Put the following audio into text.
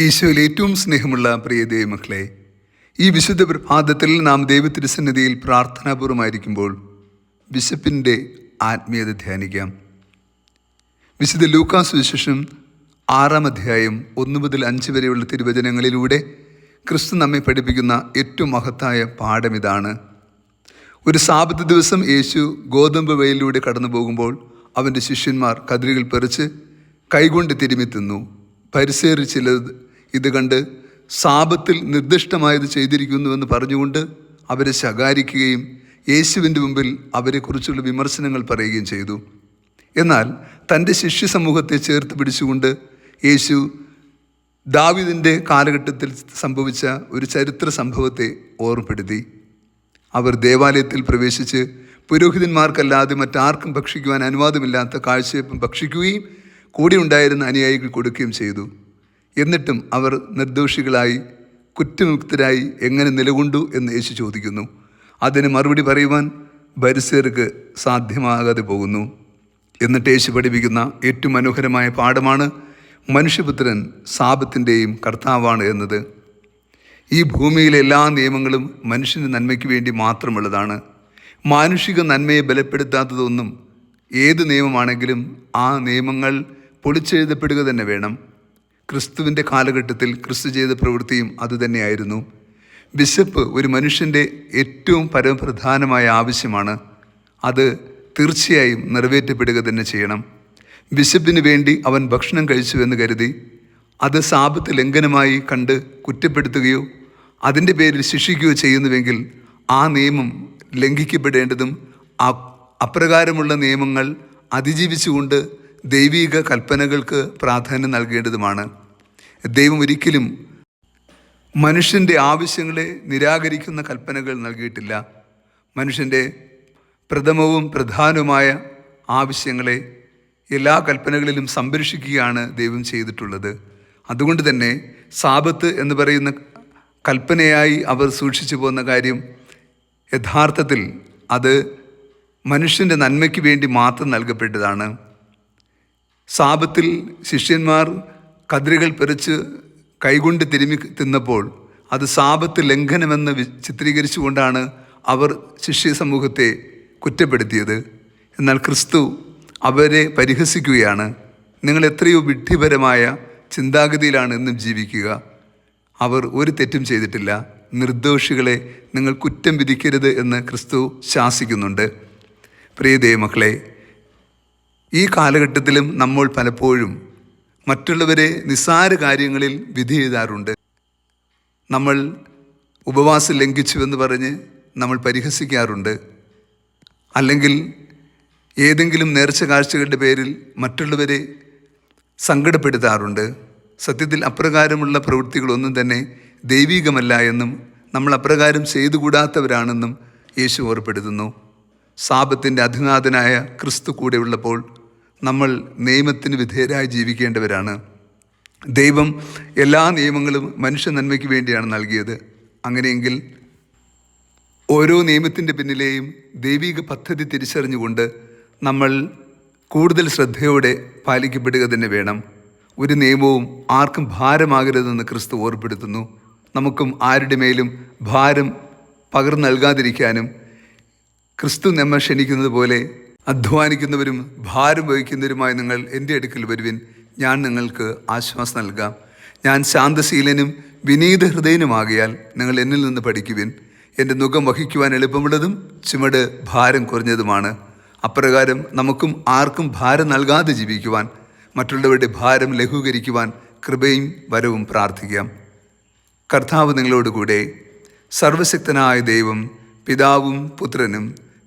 ഈശോയിൽ ഏറ്റവും സ്നേഹമുള്ള പ്രിയ ദൈവമക്കളെ ഈ വിശുദ്ധ പ്രഭാതത്തിൽ നാം ദൈവത്തിരുസന്നിധിയിൽ പ്രാർത്ഥനാപൂർവമായിരിക്കുമ്പോൾ വിശപ്പിന്റെ ആത്മീയത ധ്യാനിക്കാം. വിശുദ്ധ ലൂക്കാസ് വിശേഷം ആറാം അധ്യായം ഒന്ന് മുതൽ അഞ്ച് വരെയുള്ള തിരുവചനങ്ങളിലൂടെ ക്രിസ്തു നമ്മെ പഠിപ്പിക്കുന്ന ഏറ്റവും മഹത്തായ പാഠം ഇതാണ്. ഒരു സാപത്ത് ദിവസം യേശു ഗോതമ്പ് വയലിലൂടെ കടന്നു പോകുമ്പോൾ അവന്റെ ശിഷ്യന്മാർ കതിരുകൾ പറിച്ച് കൈകൊണ്ട് തിരുമ്മി തിന്നു. പരിസേറി ചിലത് ഇത് കണ്ട് സാപത്തിൽ നിർദ്ദിഷ്ടമായത് ചെയ്തിരിക്കുന്നുവെന്ന് പറഞ്ഞുകൊണ്ട് അവരെ ശകാരിക്കുകയും യേശുവിന്റെ മുമ്പിൽ അവരെക്കുറിച്ചുള്ള വിമർശനങ്ങൾ പറയുകയും ചെയ്തു. എന്നാൽ തന്റെ ശിഷ്യ സമൂഹത്തെ ചേർത്ത് പിടിച്ചുകൊണ്ട് യേശു ദാവിദിന്റെ കാലഘട്ടത്തിൽ സംഭവിച്ച ഒരു ചരിത്ര സംഭവത്തെ ഓർമ്മപ്പെടുത്തി. അവർ ദേവാലയത്തിൽ പ്രവേശിച്ച് പുരോഹിതന്മാർക്കല്ലാതെ മറ്റാർക്കും ഭക്ഷിക്കുവാൻ അനുവാദമില്ലാത്ത കാഴ്ചയപ്പം ഭക്ഷിക്കുകയും കൂടെ ഉണ്ടായിരുന്ന അനുയായികൾ കൊടുക്കുകയും ചെയ്തു. എന്നിട്ടും അവർ നിർദോഷികളായി കുറ്റമുക്തരായി എങ്ങനെ നിലകൊണ്ടു എന്ന് യേശു ചോദിക്കുന്നു. അതിന് മറുപടി പറയുവാൻ ബരിസേർക്ക് സാധ്യമാകാതെ പോകുന്നു. എന്നിട്ട് യേശു പഠിപ്പിക്കുന്ന ഏറ്റവും മനോഹരമായ പാഠമാണ് മനുഷ്യപുത്രൻ സാപത്തിന്റെയും കർത്താവാണ് എന്നത്. ഈ ഭൂമിയിലെ എല്ലാ നിയമങ്ങളും മനുഷ്യന് നന്മയ്ക്ക് വേണ്ടി മാത്രമുള്ളതാണ്. മാനുഷിക നന്മയെ ബലപ്പെടുത്താത്തതൊന്നും ഏത് നിയമമാണെങ്കിലും ആ നിയമങ്ങൾ പൊളിച്ചെഴുതപ്പെടുക തന്നെ വേണം. ക്രിസ്തുവിന്റെ കാലഘട്ടത്തിൽ ക്രിസ്തു ചെയ്ത പ്രവൃത്തിയും അതുതന്നെയായിരുന്നു വിശപ്പ് ഒരു മനുഷ്യന്റെ ഏറ്റവും പരമപ്രധാനമായ ആവശ്യമാണ് അത് തീർച്ചയായും നിറവേറ്റപ്പെടുക തന്നെ ചെയ്യണം. വിശപ്പിന് വേണ്ടി അവൻ ഭക്ഷണം കഴിച്ചുവെന്ന് കരുതി അത് സാപത്ത് ലംഘനമായി കണ്ട് കുറ്റപ്പെടുത്തുകയോ അതിന്റെ പേരിൽ ശിക്ഷിക്കുകയോ ചെയ്യുന്നുവെങ്കിൽ ആ നിയമം ലംഘിക്കപ്പെടേണ്ടതും അപ്രകാരമുള്ള നിയമങ്ങൾ അതിജീവിച്ചുകൊണ്ട് ദൈവിക കൽപ്പനകൾക്ക് പ്രാധാന്യം നൽകേണ്ടതുമാണ്. ദൈവം ഒരിക്കലും മനുഷ്യന്റെ ആവശ്യങ്ങളെ നിരാകരിക്കുന്ന കൽപ്പനകൾ നൽകിയിട്ടില്ല. മനുഷ്യന്റെ പ്രഥമവും പ്രധാനവുമായ ആവശ്യങ്ങളെ എല്ലാ കൽപ്പനകളിലും സംരക്ഷിക്കുകയാണ് ദൈവം ചെയ്തിട്ടുള്ളത്. അതുകൊണ്ട് തന്നെ സാപത്ത് എന്ന് പറയുന്ന കൽപ്പനയായി അവർ സൂക്ഷിച്ചു പോകുന്ന കാര്യം യഥാർത്ഥത്തിൽ അത് മനുഷ്യന്റെ നന്മയ്ക്ക് വേണ്ടി മാത്രം നൽകപ്പെട്ടതാണ്. സാപത്തിൽ ശിഷ്യന്മാർ കതിരുകൾ പെറിച്ച് കൈകൊണ്ട് തിരുമി തിന്നപ്പോൾ അത് സാപത്ത് ലംഘനമെന്ന് ചിത്രീകരിച്ചുകൊണ്ടാണ് അവർ ശിഷ്യ സമൂഹത്തെ കുറ്റപ്പെടുത്തിയത്. എന്നാൽ ക്രിസ്തു അവരെ പരിഹസിക്കുകയാണ്. നിങ്ങൾ എത്രയോ വിഡ്ഢിപരമായ ചിന്താഗതിയിലാണ് ഇന്നും ജീവിക്കുക. അവർ ഒരു തെറ്റും ചെയ്തിട്ടില്ല. നിർദോഷികളെ നിങ്ങൾ കുറ്റം വിധിക്കരുത് എന്ന് ക്രിസ്തു ശാസിക്കുന്നുണ്ട്. പ്രിയ ദൈവമക്കളെ ഈ കാലഘട്ടത്തിലും നമ്മൾ പലപ്പോഴും മറ്റുള്ളവരെ നിസ്സാര കാര്യങ്ങളിൽ വിധി എഴുതാറുണ്ട്. നമ്മൾ ഉപവാസം ലംഘിച്ചുവെന്ന് പറഞ്ഞ് നമ്മൾ പരിഹസിക്കാറുണ്ട്. അല്ലെങ്കിൽ ഏതെങ്കിലും നേർച്ച കാഴ്ചകളുടെ പേരിൽ മറ്റുള്ളവരെ സങ്കടപ്പെടുത്താറുണ്ട്. സത്യത്തിൽ അപ്രകാരമുള്ള പ്രവൃത്തികളൊന്നും തന്നെ ദൈവികമല്ല എന്നും നമ്മൾ അപ്രകാരം ചെയ്തുകൂടാത്തവരാണെന്നും യേശു ഓർപ്പെടുത്തുന്നു. സാപത്തിന്റെ അധിനാഥനായ ക്രിസ്തു കൂടെ ഉള്ളപ്പോൾ നമ്മൾ നിയമത്തിന് വിധേയരായി ജീവിക്കേണ്ടവരാണ്. ദൈവം എല്ലാ നിയമങ്ങളും മനുഷ്യ നന്മയ്ക്ക് വേണ്ടിയാണ് നൽകിയത്. അങ്ങനെയെങ്കിൽ ഓരോ നിയമത്തിന്റെ പിന്നിലെയും ദൈവിക പദ്ധതി തിരിച്ചറിഞ്ഞുകൊണ്ട് നമ്മൾ കൂടുതൽ ശ്രദ്ധയോടെ പാലിക്കപ്പെടുക തന്നെ വേണം. ഒരു നിയമവും ആർക്കും ഭാരമാകരുതെന്ന് ക്രിസ്തു ഓർപ്പെടുത്തുന്നു. നമുക്കും ആരുടെ മേലും ഭാരം പകർന്നു നൽകാതിരിക്കാനും ക്രിസ്തു നമ്മെ ക്ഷണിക്കുന്നത് പോലെ അധ്വാനിക്കുന്നവരും ഭാരം വഹിക്കുന്നവരുമായി നിങ്ങൾ എന്റെ അടുക്കൽ വരുവിൻ. ഞാൻ നിങ്ങൾക്ക് ആശ്വാസം നൽകാം. ഞാൻ ശാന്തശീലനും വിനീത ഹൃദയനുമാകിയാൽ നിങ്ങൾ എന്നിൽ നിന്ന് പഠിക്കുവിൻ. എന്റെ മുഖം വഹിക്കുവാൻ എളുപ്പമുള്ളതും ചുമട് ഭാരം കുറഞ്ഞതുമാണ്. അപ്രകാരം നമുക്കും ആർക്കും ഭാരം നൽകാതെ ജീവിക്കുവാൻ മറ്റുള്ളവരുടെ ഭാരം ലഘൂകരിക്കുവാൻ കൃപയും വരവും പ്രാർത്ഥിക്കാം. കർത്താവ് നിങ്ങളോടുകൂടെ സർവശക്തനായ ദൈവം പിതാവും പുത്രനും